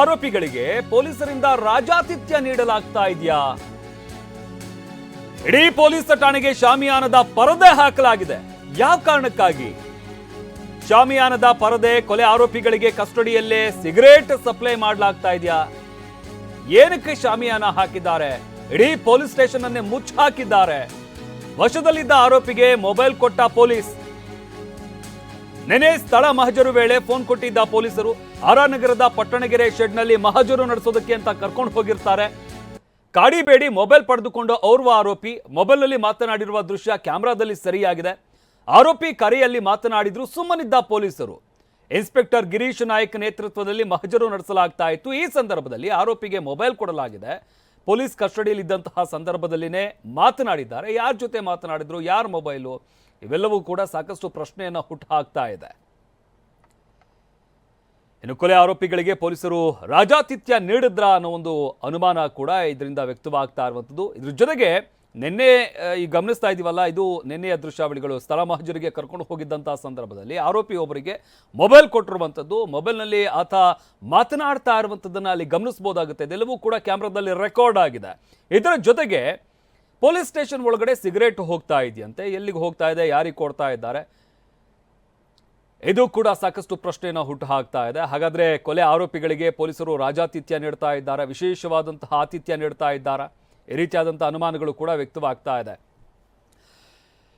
ಆರೋಪಿಗಳಿಗೆ ಪೊಲೀಸರಿಂದ ರಾಜಾತಿಥ್ಯ ನೀಡಲಾಗ್ತಾ ಇದೆಯಾ? ಇಡೀ ಪೊಲೀಸ್ ಠಾಣೆಗೆ ಶಾಮಿಯಾನದ ಪರದೆ ಹಾಕಲಾಗಿದೆ. ಯಾವ ಕಾರಣಕ್ಕಾಗಿ? ಶಾಮಿಯಾನದ ಪರದೆ ಕೊಲೆ ಆರೋಪಿಗಳಿಗೆ ಕಸ್ಟಡಿಯಲ್ಲೇ ಸಿಗರೇಟ್ ಸಪ್ಲೈ ಮಾಡಲಾಗ್ತಾ ಇದೆಯಾ? ಏನಕ್ಕೆ ಶಾಮಿಯಾನ ಹಾಕಿದ್ದಾರೆ? ಇಡೀ ಪೊಲೀಸ್ ಸ್ಟೇಷನ್ ಅನ್ನೇ ಮುಚ್ಚಾಕಿದ್ದಾರೆ. ವಶದಲ್ಲಿದ್ದ ಆರೋಪಿಗೆ ಮೊಬೈಲ್ ಕೊಟ್ಟ ಪೊಲೀಸ್. ನೆನೆ ಸ್ಥಳ ಮಹಜರು ವೇಳೆ ಫೋನ್ ಕೊಟ್ಟಿದ್ದ ಪೊಲೀಸರು ಆರಾನಗರದ ಪಟ್ಟಣಗೆರೆ ಶೆಡ್ನಲ್ಲಿ ಮಹಜರು ನಡೆಸೋದಕ್ಕೆ ಅಂತ ಕರ್ಕೊಂಡು ಹೋಗಿರ್ತಾರೆ. ಕಾಡಿಬೇಡಿ ಮೊಬೈಲ್ ಪಡೆದುಕೊಂಡು ಓರ್ವ ಆರೋಪಿ ಮೊಬೈಲ್ನಲ್ಲಿ ಮಾತನಾಡಿರುವ ದೃಶ್ಯ ಕ್ಯಾಮೆರಾದಲ್ಲಿ ಸರಿಯಾಗಿದೆ. ಆರೋಪಿ ಕರೆಯಲ್ಲಿ ಮಾತನಾಡಿದ್ರು ಸುಮ್ಮನಿದ್ದ ಪೊಲೀಸರು. ಇನ್ಸ್ಪೆಕ್ಟರ್ ಗಿರೀಶ್ ನಾಯಕ್ ನೇತೃತ್ವದಲ್ಲಿ ಮಹಜರು ನಡೆಸಲಾಗ್ತಾ ಇತ್ತು ಈ ಸಂದರ್ಭದಲ್ಲಿ ಆರೋಪಿಗೆ ಮೊಬೈಲ್ ಕೊಡಲಾಗಿದೆ. ಪೊಲೀಸ್ ಕಸ್ಟಡಿಯಲ್ಲಿದ್ದಂತಹ ಸಂದರ್ಭದಲ್ಲಿನೇ ಮಾತನಾಡಿದ್ದಾರೆ. ಯಾರ ಜೊತೆ ಮಾತನಾಡಿದ್ರು? ಯಾರ ಮೊಬೈಲು? ಇವೆಲ್ಲವೂ ಕೂಡ ಸಾಕಷ್ಟು ಪ್ರಶ್ನೆಯನ್ನು ಹುಟ್ಟುಹಾಕ್ತಾ ಇದೆ. ಇನ್ನು ಕೊಲೆ ಆರೋಪಿಗಳಿಗೆ ಪೊಲೀಸರು ರಾಜಾತಿಥ್ಯ ನೀಡಿದ್ರ ಅನ್ನೋ ಒಂದು ಅನುಮಾನ ಕೂಡ ಇದರಿಂದ ವ್ಯಕ್ತವಾಗ್ತಾ ಇರುವಂಥದ್ದು. ಇದ್ರ ಜೊತೆಗೆ ನಿನ್ನೆ ಈ ಗಮನಿಸ್ತಾ ಇದೀವಲ್ಲ, ಇದು ನಿನ್ನೆಯ ದೃಶ್ಯಾವಳಿಗಳು ಸ್ಥಳ ಮಹಜರಿಗೆ ಕರ್ಕೊಂಡು ಹೋಗಿದ್ದಂಥ ಸಂದರ್ಭದಲ್ಲಿ ಆರೋಪಿ ಒಬ್ಬರಿಗೆ ಮೊಬೈಲ್ ಕೊಟ್ಟಿರುವಂಥದ್ದು. ಮೊಬೈಲ್ನಲ್ಲಿ ಆತ ಮಾತನಾಡ್ತಾ ಇರುವಂಥದ್ದನ್ನು ಅಲ್ಲಿ ಗಮನಿಸಬಹುದಾಗುತ್ತೆ ಇದೆಲ್ಲವೂ ಕೂಡ ಕ್ಯಾಮ್ರಾದಲ್ಲಿ ರೆಕಾರ್ಡ್ ಆಗಿದೆ. ಇದರ ಜೊತೆಗೆ ಪೊಲೀಸ್ ಸ್ಟೇಷನ್ ಒಳಗಡೆ ಸಿಗರೇಟ್ ಹೋಗ್ತಾ ಇದೆಯಂತೆ. ಎಲ್ಲಿಗೆ ಹೋಗ್ತಾ ಇದೆ, ಯಾರಿಗೆ ಕೊಡ್ತಾ ಇದ್ದಾರೆ? ಇದು ಕೂಡ ಸಾಕಷ್ಟು ಪ್ರಶ್ನೆಯನ್ನು ಹುಟ್ಟು ಹಾಕ್ತಾ ಇದೆ. ಹಾಗಾದ್ರೆ ಕೊಲೆ ಆರೋಪಿಗಳಿಗೆ ಪೊಲೀಸರು ರಾಜಾತಿಥ್ಯ ನೀಡ್ತಾ ಇದ್ದಾರೆ? ವಿಶೇಷವಾದಂತಹ ಆತಿಥ್ಯ ನೀಡ್ತಾ ಇದ್ದಾರೆ? ಈ ರೀತಿಯಾದಂಥ ಅನುಮಾನಗಳು ಕೂಡ ವ್ಯಕ್ತವಾಗ್ತಾ ಇದೆ.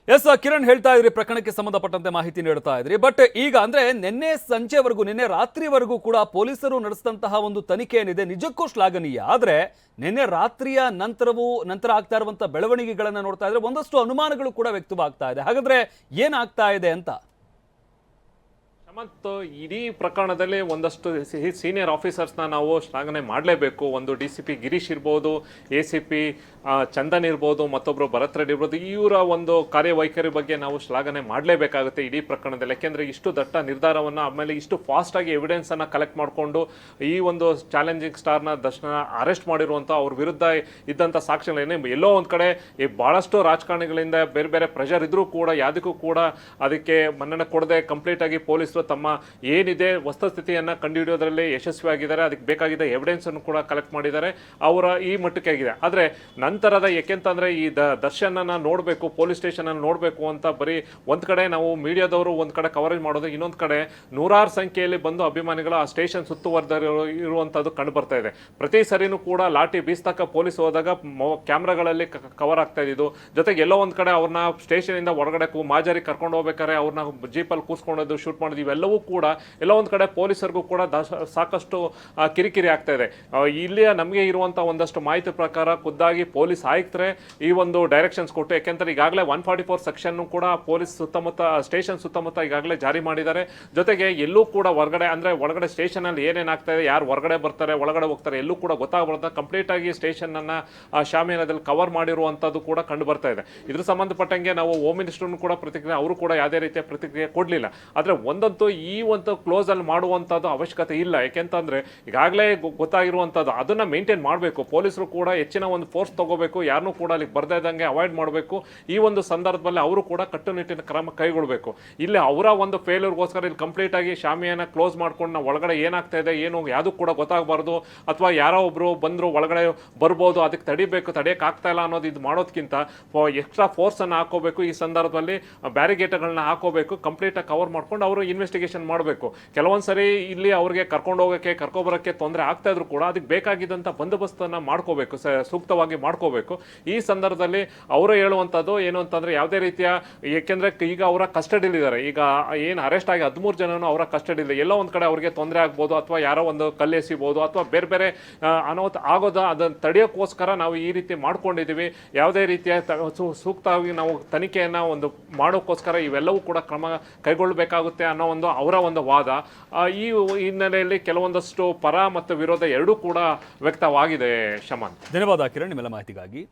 ಎಸ್ ಕಿರಣ್ ಹೇಳ್ತಾ ಇದ್ರಿ, ಪ್ರಕರಣಕ್ಕೆ ಸಂಬಂಧಪಟ್ಟಂತೆ ಮಾಹಿತಿ ನೀಡ್ತಾ ಇದ್ರಿ. ಬಟ್ ಈಗ ಅಂದ್ರೆ ನಿನ್ನೆ ಸಂಜೆವರೆಗೂ, ನಿನ್ನೆ ರಾತ್ರಿವರೆಗೂ ಕೂಡ ಪೊಲೀಸರು ನಡೆಸಿದಂತಹ ಒಂದು ತನಿಖೆ ಏನಿದೆ, ನಿಜಕ್ಕೂ ಶ್ಲಾಘನೀಯ. ಆದ್ರೆ ನಿನ್ನೆ ರಾತ್ರಿಯ ನಂತರವೂ, ನಂತರ ಆಗ್ತಾ ಇರುವಂತಹ ಬೆಳವಣಿಗೆಗಳನ್ನ ನೋಡ್ತಾ ಇದ್ರೆ ಒಂದಷ್ಟು ಅನುಮಾನಗಳು ಕೂಡ ವ್ಯಕ್ತವಾಗ್ತಾ ಇದೆ. ಹಾಗಾದ್ರೆ ಏನಾಗ್ತಾ ಇದೆ ಅಂತ? ಶಮಂತ್ ಇಡೀ ಪ್ರಕರಣದಲ್ಲಿ ಒಂದಷ್ಟು ಸೀನಿಯರ್ ಆಫೀಸರ್ಸ್ನ ನಾವು ಶ್ಲಾಘನೆ ಮಾಡಲೇಬೇಕು. ಒಂದು ಡಿ ಸಿ ಪಿ ಗಿರೀಶ್ ಇರ್ಬೋದು ಎ ಸಿ ಪಿ ಚಂದನ್ ಇರ್ಬೋದು ಮತ್ತೊಬ್ಬರು ಭರತ್ ರೆಡ್ಡಿ ಇರ್ಬೋದು, ಇವರ ಒಂದು ಕಾರ್ಯವೈಖರಿ ಬಗ್ಗೆ ನಾವು ಶ್ಲಾಘನೆ ಮಾಡಲೇಬೇಕಾಗುತ್ತೆ ಇಡೀ ಪ್ರಕರಣದಲ್ಲಿ. ಯಾಕೆಂದರೆ ಇಷ್ಟು ದಟ್ಟ ನಿರ್ಧಾರವನ್ನು, ಆಮೇಲೆ ಇಷ್ಟು ಫಾಸ್ಟಾಗಿ ಎವಿಡೆನ್ಸನ್ನು ಕಲೆಕ್ಟ್ ಮಾಡಿಕೊಂಡು ಈ ಒಂದು ಚಾಲೆಂಜಿಂಗ್ ಸ್ಟಾರ್ನ ದರ್ಶನ ಅರೆಸ್ಟ್ ಮಾಡಿರುವಂಥ ಅವ್ರ ವಿರುದ್ಧ ಇದ್ದಂಥ ಸಾಕ್ಷ್ಯಗಳೇನೆ ಎಲ್ಲೋ ಒಂದು ಕಡೆ ಈ ಭಾಳಷ್ಟು ರಾಜಕಾರಣಿಗಳಿಂದ ಬೇರೆ ಬೇರೆ ಪ್ರೆಷರ್ ಇದ್ದರೂ ಕೂಡ ಯಾವುದಕ್ಕೂ ಕೂಡ ಅದಕ್ಕೆ ಮನ್ನಣೆ ಕೊಡದೆ ಕಂಪ್ಲೀಟಾಗಿ ಪೊಲೀಸರು ತಮ್ಮ ಏನಿದೆ ವಸ್ತುಸ್ಥಿತಿಯನ್ನು ಕಂಡುಹಿಡಿಯೋದ್ರಲ್ಲಿ ಯಶಸ್ವಿಯಾಗಿದ್ದಾರೆ. ಅದಕ್ಕೆ ಬೇಕಾಗಿದ್ದ ಎವಿಡೆನ್ಸ್ ಅನ್ನು ಕೂಡ ಕಲೆಕ್ಟ್ ಮಾಡಿದ್ದಾರೆ. ಅವರ ಈ ಮಟ್ಟಕ್ಕೆ ಆಗಿದೆ. ಆದರೆ ನಂತರದ ಯಾಕೆಂತಂದ್ರೆ ಈ ದ ದರ್ಶನನ ನೋಡಬೇಕು ಪೊಲೀಸ್ ಸ್ಟೇಷನ್ ಅನ್ನು ನೋಡಬೇಕು ಅಂತ ಬರೀ ಒಂದು ಕಡೆ ನಾವು ಮೀಡಿಯಾದವರು ಒಂದು ಕಡೆ ಕವರೇಜ್ ಮಾಡೋದು, ಇನ್ನೊಂದು ಕಡೆ ನೂರಾರು ಸಂಖ್ಯೆಯಲ್ಲಿ ಬಂದು ಅಭಿಮಾನಿಗಳು ಆ ಸ್ಟೇಷನ್ ಸುತ್ತುವರೆದ ಇರುವಂಥದ್ದು ಕಂಡು ಬರ್ತಾ ಇದೆ. ಪ್ರತಿ ಸರಿನೂ ಕೂಡ ಲಾಠಿ ಬೀಸ್ತಕ್ಕ ಪೊಲೀಸ್ ಹೋದಾಗ ಕ್ಯಾಮ್ರಾಗಳಲ್ಲಿ ಕವರ್ ಆಗ್ತಾ ಇದ್ದು ಜೊತೆಗೆ ಎಲ್ಲೋ ಒಂದು ಕಡೆ ಅವ್ರನ್ನ ಸ್ಟೇಷನಿಂದ ಹೊರಗಡೆ ಮಾಜಾರಿ ಕರ್ಕೊಂಡು ಹೋಗ್ಬೇಕಾದ್ರೆ ಅವ್ರನ್ನ ಜೀಪಲ್ಲಿ ಕೂಸ್ಕೊಂಡೋದು ಶೂಟ್ ಮಾಡೋದು ಇವೆಲ್ಲವೂ ಕೂಡ ಎಲ್ಲ ಒಂದು ಕಡೆ ಪೊಲೀಸರಿಗೂ ಕೂಡ ಸಾಕಷ್ಟು ಕಿರಿಕಿರಿ ಆಗ್ತಾ ಇದೆ. ಇಲ್ಲಿಯ ನಮಗೆ ಇರುವಂಥ ಒಂದಷ್ಟು ಮಾಹಿತಿ ಪ್ರಕಾರ ಖುದ್ದಾಗಿ ಪೊಲೀಸ್ ಆಯುಕ್ತರೆ ಈ ಒಂದು ಡೈರೆಕ್ಷನ್ಸ್ ಕೊಟ್ಟು ಯಾಕೆಂದರೆ ಈಗಾಗಲೇ ಒನ್ ಫಾರ್ಟಿ ಫೋರ್ ಸೆಕ್ಷನ್ ಕೂಡ ಪೊಲೀಸ್ ಸುತ್ತಮುತ್ತ ಸ್ಟೇಷನ್ ಸುತ್ತಮುತ್ತ ಈಗಾಗಲೇ ಜಾರಿ ಮಾಡಿದ್ದಾರೆ. ಜೊತೆಗೆ ಎಲ್ಲೂ ಕೂಡ ಹೊರಗಡೆ ಅಂದ್ರೆ ಒಳಗಡೆ ಸ್ಟೇಷನ್ ಅಲ್ಲಿ ಏನೇನಾಗ್ತಾ ಇದೆ ಯಾರು ಹೊರಗಡೆ ಬರ್ತಾರೆ ಒಳಗಡೆ ಹೋಗ್ತಾರೆ ಎಲ್ಲೂ ಕೂಡ ಗೊತ್ತಾಗಬಾರ್ದು. ಕಂಪ್ಲೀಟ್ ಆಗಿ ಸ್ಟೇಷನ್ ಅನ್ನ ಆ, ಶಾಮಿಯಾನದಲ್ಲಿ ಕವರ್ ಮಾಡಿರುವಂತದ್ದು ಕೂಡ ಕಂಡು ಬರ್ತಾ ಇದೆ. ಇದ್ರ ಸಂಬಂಧಪಟ್ಟಂಗೆ ನಾವು ಹೋಮ್ ಮಿನಿಸ್ಟರ್ನು ಕೂಡ ಪ್ರತಿಕ್ರಿಯೆ ಅವರು ಕೂಡ ಯಾವುದೇ ರೀತಿಯ ಪ್ರತಿಕ್ರಿಯೆ ಕೊಡಲಿಲ್ಲ. ಆದರೆ ಒಂದಂತೂ ಈ ಒಂದು ಕ್ಲೋಸ್ ಅಲ್ಲಿ ಮಾಡುವಂಥದ್ದು ಅವಶ್ಯಕತೆ ಇಲ್ಲ. ಯಾಕೆಂತಂದ್ರೆ ಈಗಾಗಲೇ ಗೊತ್ತಾಗಿರುವಂಥದ್ದು ಅದನ್ನ ಮೇಂಟೈನ್ ಮಾಡಬೇಕು. ಪೊಲೀಸರು ಕೂಡ ಹೆಚ್ಚಿನ ಒಂದು ಫೋರ್ಸ್ ತಗೋಬೇಕು. ಯಾರನ್ನೂ ಕೂಡ ಅಲ್ಲಿ ಬರ್ದೇ ಇದ್ದಂಗೆ ಅವಾಯ್ಡ್ ಮಾಡಬೇಕು. ಈ ಒಂದು ಸಂದರ್ಭದಲ್ಲಿ ಅವರು ಕೂಡ ಕಟ್ಟುನಿಟ್ಟಿನ ಕ್ರಮ ಕೈಗೊಳ್ಳಬೇಕು ಇಲ್ಲಿ ಅವರ ಒಂದು ಫೇಲ್ಯೂರ್ಗೋಸ್ಕರ ಇಲ್ಲಿ ಕಂಪ್ಲೀಟ್ ಆಗಿ ಶಾಮಿಯಾನ ಕ್ಲೋಸ್ ಮಾಡ್ಕೊಂಡು ನಾವು ಒಳಗಡೆ ಏನಾಗ್ತಾ ಇದೆ, ಏನು ಯಾವುದು ಕೂಡ ಗೊತ್ತಾಗಬಾರ್ದು. ಅಥವಾ ಯಾರೋ ಒಬ್ರು ಬಂದ್ರು ಒಳಗಡೆ ಬರ್ಬೋದು ಅದಕ್ಕೆ ತಡಿಬೇಕು ತಡೆಯಕ್ಕೆ ಆಗ್ತಾ ಇಲ್ಲ ಅನ್ನೋದು ಇದು ಮಾಡೋದಕ್ಕಿಂತ ಎಕ್ಸ್ಟ್ರಾ ಫೋರ್ಸನ್ನು ಹಾಕೋಬೇಕು. ಈ ಸಂದರ್ಭದಲ್ಲಿ ಬ್ಯಾರಿಗೇಟ್ಗಳನ್ನ ಹಾಕೋಬೇಕು. ಕಂಪ್ಲೀಟ್ ಆಗಿ ಕವರ್ ಮಾಡ್ಕೊಂಡು ಅವರು ಇನ್ವೆಸ್ಟಿಗೇಷನ್ ಮಾಡಬೇಕು. ಕೆಲವೊಂದು ಸರಿ ಇಲ್ಲಿ ಅವ್ರಿಗೆ ಕರ್ಕೊಂಡು ಹೋಗೋಕ್ಕೆ ಕರ್ಕೊಬರೋಕ್ಕೆ ತೊಂದರೆ ಆಗ್ತಾ ಇದ್ರು ಕೂಡ ಅದಕ್ಕೆ ಬೇಕಾಗಿದ್ದಂಥ ಬಂದೋಬಸ್ತನ್ನು ಮಾಡ್ಕೋಬೇಕು, ಸ, ಸೂಕ್ತವಾಗಿ ಮಾಡ್ಕೋಬೇಕು. ಈ ಸಂದರ್ಭದಲ್ಲಿ ಅವರು ಹೇಳುವಂಥದ್ದು ಏನು ಅಂತಂದರೆ ಯಾವುದೇ ರೀತಿಯ, ಏಕೆಂದರೆ ಈಗ ಅವರ ಕಸ್ಟಡಿಲಿದ್ದಾರೆ ಈಗ ಏನು ಅರೆಸ್ಟ್ ಆಗಿ ಹದಿಮೂರು ಜನನೂ ಅವರ ಕಸ್ಟಡಿಲಿ. ಎಲ್ಲೋ ಒಂದು ಕಡೆ ಅವರಿಗೆ ತೊಂದರೆ ಆಗ್ಬೋದು ಅಥವಾ ಯಾರೋ ಒಂದು ಕಲ್ಲೆಸಿಬೋದು ಅಥವಾ ಬೇರೆ ಬೇರೆ ಅನಾಹುತ ಆಗೋದ ಅದನ್ನು ತಡೆಯೋಕ್ಕೋಸ್ಕರ ನಾವು ಈ ರೀತಿ ಮಾಡ್ಕೊಂಡಿದ್ದೀವಿ ಯಾವುದೇ ರೀತಿಯ ಸೂಕ್ತವಾಗಿ ನಾವು ತನಿಖೆಯನ್ನು ಒಂದು ಮಾಡೋಕ್ಕೋಸ್ಕರ ಇವೆಲ್ಲವೂ ಕೂಡ ಕ್ರಮ ಕೈಗೊಳ್ಳಬೇಕಾಗುತ್ತೆ ಅನ್ನೋ ಒಂದು ಅವರ ಒಂದು ವಾದ. ಈ ಹಿನ್ನೆಲೆಯಲ್ಲಿ ಕೆಲವೊಂದಷ್ಟು ಪರ ಮತ್ತು ವಿರೋಧ ಎರಡೂ ಕೂಡ ವ್ಯಕ್ತವಾಗಿದೆ ಶಮನ್ ಧನ್ಯವಾದ ಕಿರಣ್, ನಿಮ್ಮೆಲ್ಲ ಮಾಹಿತಿಗಾಗಿ.